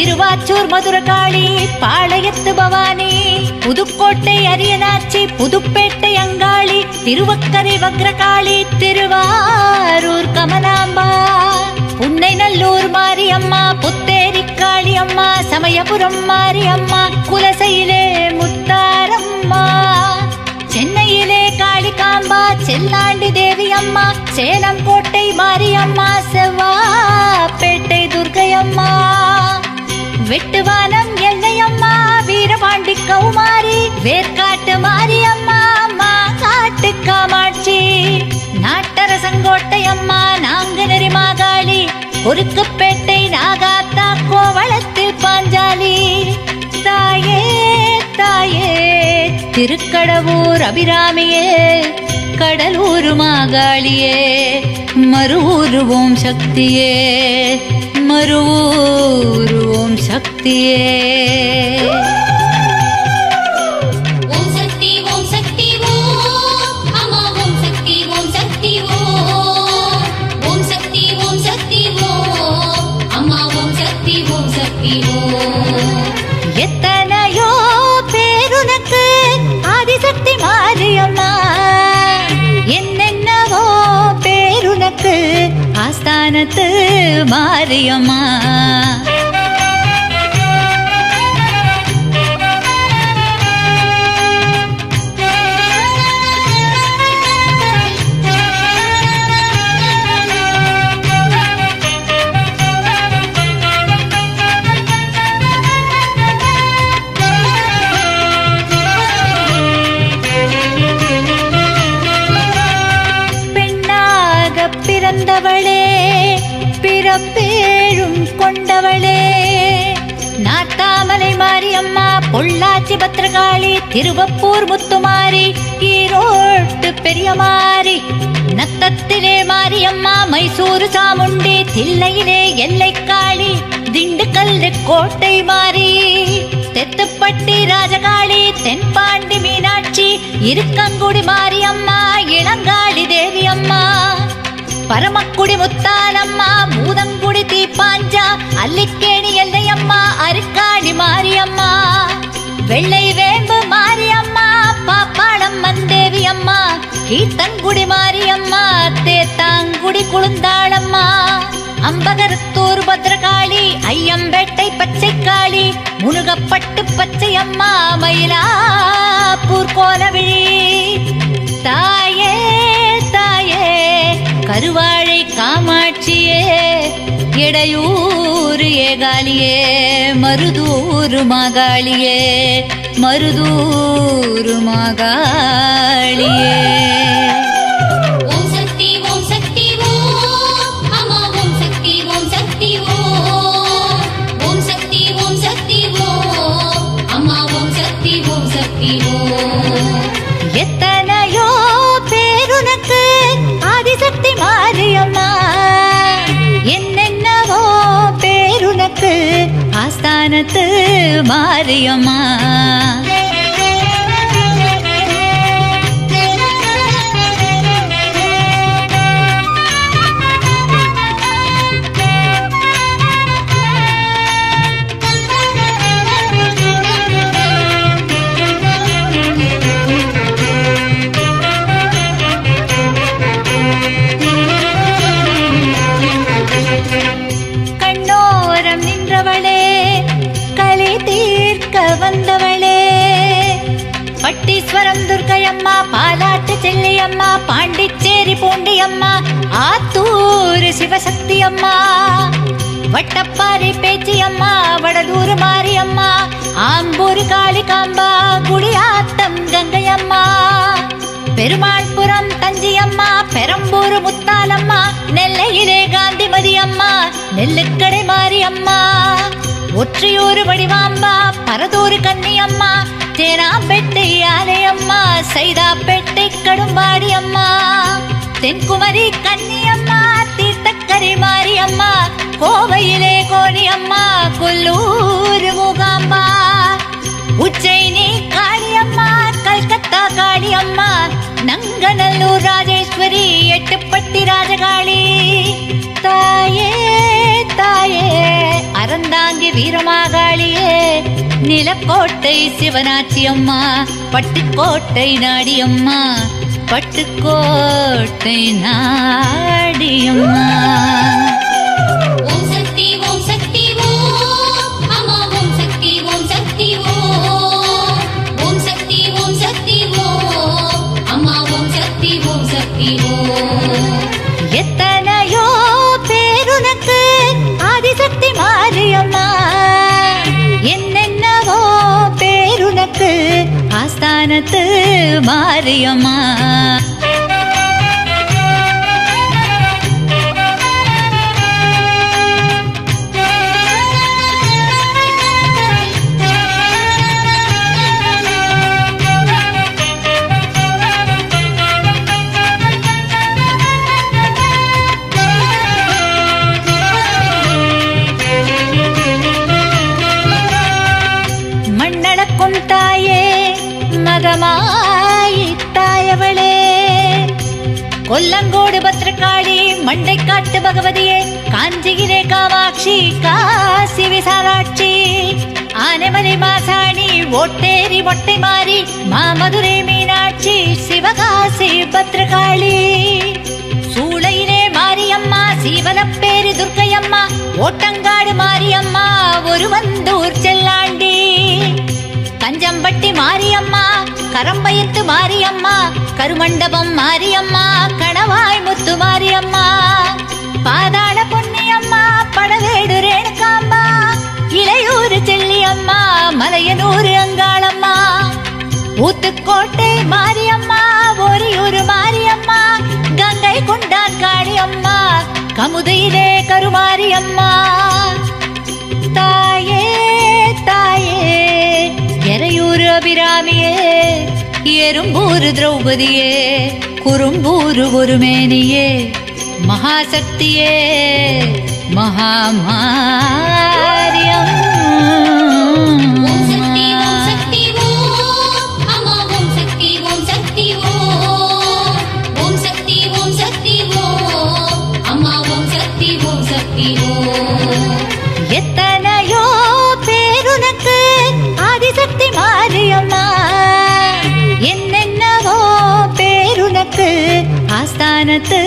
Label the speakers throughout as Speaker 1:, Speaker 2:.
Speaker 1: திருவாச்சூர் மதுரகாளி பாளையத்து பவானி புதுக்கோட்டை அரியனாச்சி புதுப்பேட்டை அங்காளி திருவக்கரை வக்ரகாளி திருவாரூர் கமலாம்பா. புன்னை நல்லூர் மாரியம்மா புத்தேரி காளியம்மா சமயபுரம் மாரியம்மா குலசையிலே முத்தாரம்மா. சென்னையிலே காளிகாம்பா செல்லாண்டி தேவி அம்மா சேலம் கோட்டை மாரியம்மா செவ்வாப்பேட்டை துர்கையம்மா. வெட்டுவானம் எல்லையம்மா வீரபாண்டி கௌமாரி வேர்காட்டு மாரி அம்மா அம்மா காட்டு காமாட்சி. நாட்டரசங்கோட்டை அம்மா நாங்கநெறி மாகாளி குறுக்குப்பேட்டை நாகாத்தா கோவளத்தில் பாஞ்சாலி. தாயே தாயே திருக்கடவூர் அபிராமியே கடலூர் மாகாளியே மறுவூர் ஓம் சக்தியே. மறுவூர் ஓம் சக்தியே ஆஸ்தானத்து மாரியம்மா. பொள்ளாச்சி பத்திரகாளி திருவப்பூர் முத்துமாரி ஈரோட்டு பெரியமாரி. நத்தத்திலே மாரியம்மா மைசூரு சாமுண்டி தில்லையிலே எல்லைக்காளி திண்டுக்கல் கோட்டை மாறி. தெத்துப்பட்டி ராஜகாளி தென்பாண்டி மீனாட்சி இருக்கங்குடி மாரியம்மா இளங்காளி தேவி அம்மா பரமக்குடி முத்தானம்மா மூதங்குடி தீப்பாஞ்சா அல்லிக்கேணி எல்லையம்மா அருக்காணி மாரியம்மா. வெள்ளை வேம்பு மாரியம்மா பாப்பாளம் மந்தேவி அம்மா கீர்த்தன்குடி மாரியம்மா தேத்தாங்குடி குளுந்தாளம்மா அம்பகரத்தூர் பத்ரகாளி ஐயம்பேட்டை பச்சைக்காளி முனுகப்பட்டு பச்சையம்மா மயிலாப்பூர் கோலவிழி. தாயே தாயே கருவாள் இடையூறு ஏகாலியே மருதூரு மாகாளியே மருதூரு மாகாளியே. ஆஸ்தானத்து மாரியம்மா. தீர்க்க வந்தவளே. பட்டீஸ்வரம் துர்க்கையம்மா பாலாட்டு செல்லியம்மா பாண்டிச்சேரி பூண்டியம்மா ஆத்தூர் சிவசக்தி அம்மா வட்டப்பாரி பேச்சியம்மா வடலூர் மாரியம்மா ஆம்பூர் காளிகாம்பா குடியாத்தம் கங்கையம்மா பெருமாள்புரம் தஞ்சியம்மா பெரம்பூர் முத்தாலம்மா நெல்லையிலே காந்திமதி அம்மா நெல்லுக்கடை மாரியம்மா ஒற்றையோரு வடிவாம்பா பரதூர் அம்மா தேனாம்பேட்டை ஆலயம்மா சைதாப்பேட்டை கடும்பாடி அம்மா தென்குமரி கண்ணி அம்மா தீர்த்தக்கரை மாரியம்மா கோவையிலே கோழியம்மா கொல்லூர் மூகாம்பா. உச்சைனி காளியம்மா கல்கத்தா காளியம்மா நங்கநல்லூர் ராஜேஸ்வரி எட்டுப்பட்டி ராஜகாளி. தாயே தாயே. அறந்தாங்கி வீரமாகாளியே. நிலக்கோட்டை சிவனாட்சி அம்மா பட்டுக்கோட்டை நாடியம்மா பட்டுக்கோட்டை நாடியம்மா. ஆஸ்தானத்து மாரியம்மா மண்ணளக்கும் தாயே மகமாயி கொல்லங்கோடு பத்திரகாளி மண்டை காட்டு பகவதியே காஞ்சிகிரே காமாட்சி காசி விசாலாட்சி ஆனைமலை மாசாணி ஒட்டேரி ஒட்டை மாறி மாமதுரை மீனாட்சி சிவகாசி பத்திரகாளி சூளையிலே மாரியம்மா சீவனப்பேரி துர்க்கையம்மா ஓட்டங்காடு மாரியம்மா ஒரு வந்தூர் செல்லாண்டி கஞ்சம்பட்டி மாரியம்மா கரம்பயத்து மாரியம்மா கருமண்டபம் மாரியம்மா கணவாய் முத்து மாரியம்மா. பாதாள பொன்னியம்மா படவேடு ரேணுகாம்மா இளையூர் செல்லியம்மா மலையனூர் அங்காளம்மா. ஊத்துக்கோட்டை மாரியம்மா ஒரியூர் மாரியம்மா கங்கை கொண்டான் காளியம்மா கமுதையிலே கருமாரியம்மா. தாயே எறையூர் அபிராமியே எறும்பூர் திரௌபதியே குறும்பூர் ஒரு மேனியே மகாசக்தியே மகாமாரியம்.
Speaker 2: ஓம்
Speaker 1: மாத்தி மாறியம்மா என்னென்னவோ பேருனக்கு ஆஸ்தானத்து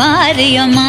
Speaker 2: மாறியம்மா